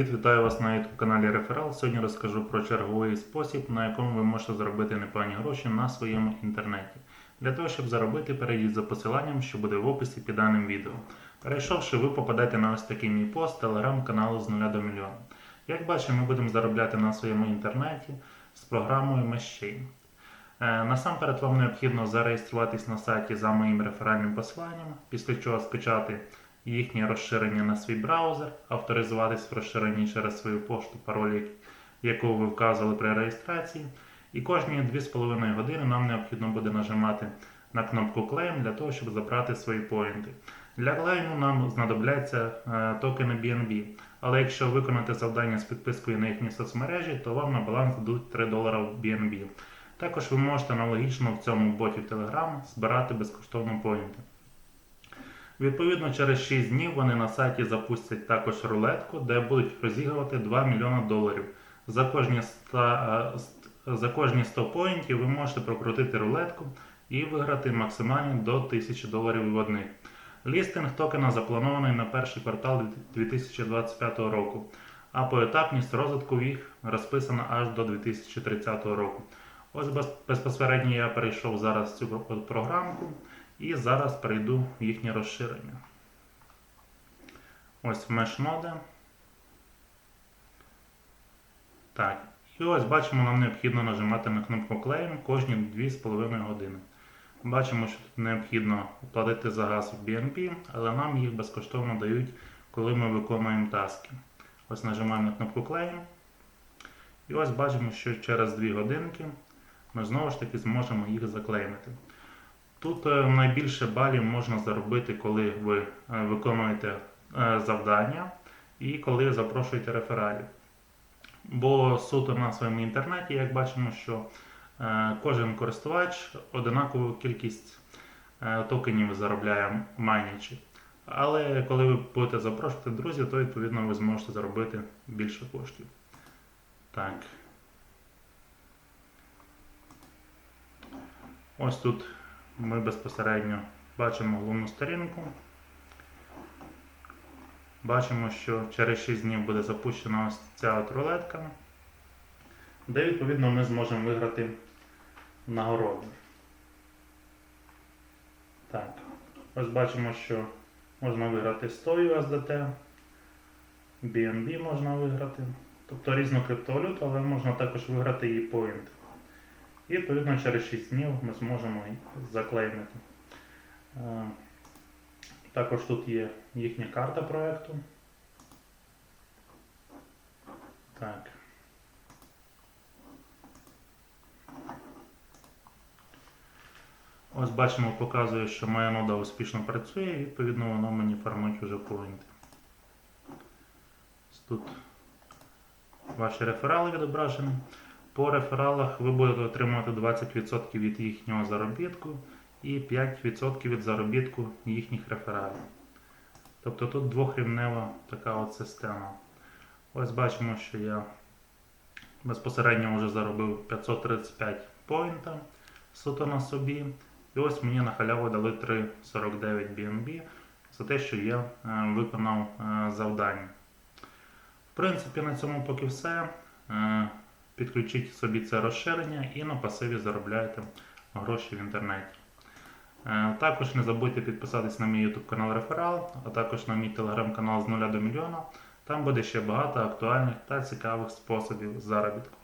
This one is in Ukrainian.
Вітаю вас на YouTube каналі Реферал. Сьогодні розкажу про черговий спосіб, на якому ви можете заробити непогані гроші на своєму інтернеті. Для того, щоб заробити, перейдіть за посиланням, що буде в описі під даним відео. Перейшовши, ви попадете на ось такий мій пост телеграм-каналу з 0 до мільйона. Як бачимо, ми будемо заробляти на своєму інтернеті з програмою Meshchain. Е, Насамперед вам необхідно зареєструватись на сайті за моїм реферальним посиланням, після чого скачати їхнє розширення на свій браузер, авторизуватись в розширенні через свою пошту, пароль, яку ви вказували при реєстрації. І кожні 2,5 години нам необхідно буде нажимати на кнопку Claim для того, щоб забрати свої поінти. Для клейму нам знадобляться е, токени BNB. Але якщо виконати завдання з підпискою на їхні соцмережі, то вам на баланс дадуть 3 долара в BNB. Також ви можете аналогічно в цьому боті в Telegram збирати безкоштовно поінти. Відповідно, через 6 днів вони на сайті запустять також рулетку, де будуть розігрувати 2 мільйони доларів. За кожні 100, е, за кожні 100 поінтів ви можете прокрутити рулетку і виграти максимально до 1000 доларів в одних. Лістинг токена запланований на перший квартал 2025 року, а поетапність розвитку їх розписана аж до 2030 року. Ось безпосередньо я перейшов зараз в цю програмку і зараз перейду в їхнє розширення. Ось меш-ноди. Так, і ось бачимо, нам необхідно нажимати на кнопку Claim кожні 2,5 години. Бачимо, що тут необхідно платити за газ в BNB, але нам їх безкоштовно дають, коли ми виконуємо таски. Ось нажимаємо на кнопку Claim. І ось бачимо, що через 2 годинки ми знову ж таки зможемо їх заклеймити. Тут е, найбільше балів можна заробити, коли ви е, виконуєте е, завдання і коли запрошуєте рефералів. Бо суто на своєму інтернеті, як бачимо, що кожен користувач одинакову кількість токенів заробляє майнячи. Але коли ви будете запрошувати друзів, то відповідно ви зможете заробити більше коштів. Так. Ось тут ми безпосередньо бачимо головну сторінку. Бачимо, що через 6 днів буде запущена ось ця от рулетка, де відповідно ми зможемо виграти нагороди. Так, ось бачимо, що можна виграти 100 USDT, BNB можна виграти, тобто різну криптовалюту, але можна також виграти її поінти. І відповідно через 6 днів ми зможемо їх заклеймити. Е, Також тут є їхня карта проекту. Так. Ось бачимо, показує, що моя нода успішно працює, і відповідно воно мені формують вже поінти. Тут ваші реферали відображені. По рефералах ви будете отримувати 20% від їхнього заробітку і 5% від заробітку їхніх рефералів. Тобто тут двохрівнева така от система. Ось бачимо, що я безпосередньо вже заробив 535 поінта суто на собі. І ось мені на халяву дали 3,49 BNB за те, що я е, виконав е, завдання. В принципі, на цьому поки все. Підключіть собі це розширення і на пасиві заробляєте гроші в інтернеті. Е, Також не забудьте підписатись на мій YouTube канал Реферал, а також на мій телеграм-канал з 0 до мільйона. Там буде ще багато актуальних та цікавих способів заробітку.